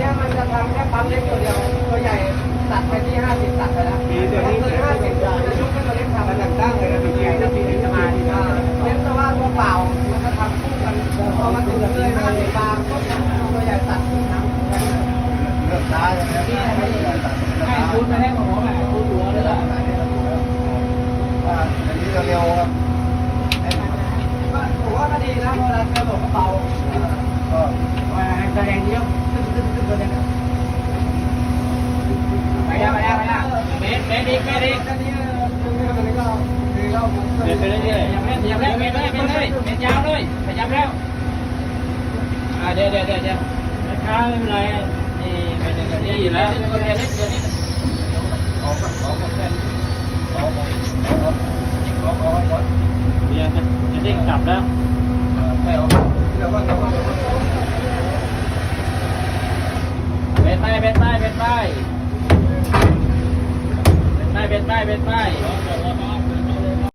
ี้ยมันจะทำแค่ปั๊มเล็กตัวเดียวตัวใหญ่ตัดไปที่ห้าสิบตัดไปแล้วมีตัวนี้ตัวห้าสิบจะยกให้ตัวเล็กทำมันตั้งตั้งเลยนะปีนี้ถ้าปีนี้จะมาที่อ่าเน้นแต่ว่าตัวเปล่ามันจะทำคู่กันพอมันถึงเลยห้าสิบบาทก็ตัวใหญ่ตัดน้ำเริ่มช้าแล้วนะให้คุณไปให้หมอแบบคุณหัวเลยล่ะอันนี้จะเร็วครับก็ผมว่าก็ดีนะเวลาเจอบอกกระเป๋าก็ ว่าแสดงเยอะขึ้นขึ้นขึ้นตัวเนี้ยไปแล้วไปแล้วไปแล้วเมตรเมตรอีกเมตรอีกอันนี้ตัวนี้ก็คือ เราเดินไปเรื่อยๆยังไม่ยังไม่ไม่ไม่ไม่ไม่เป็นยาวเลยขยับแล้วอ่าเดี๋ยวเดี๋ยวเดี๋ยวเดี๋ยวช้าไม่เป็นไรนี่ไปเดินกันนี่อยู่แล้วเดี๋ยวเดี๋ยวเดี๋ยวนี้ออกออกเส้นออกออกออกออกออกเดี๋ยวจะจะเด้งกลับแล้วไม่ออกเดี๋ยวว่าเดี๋ยวว่าเดี๋ยวว่าเบ็ดไปเบ็ดไปเบ็ดไปเบ็ดไปเบ็ดไปเบ็ดไป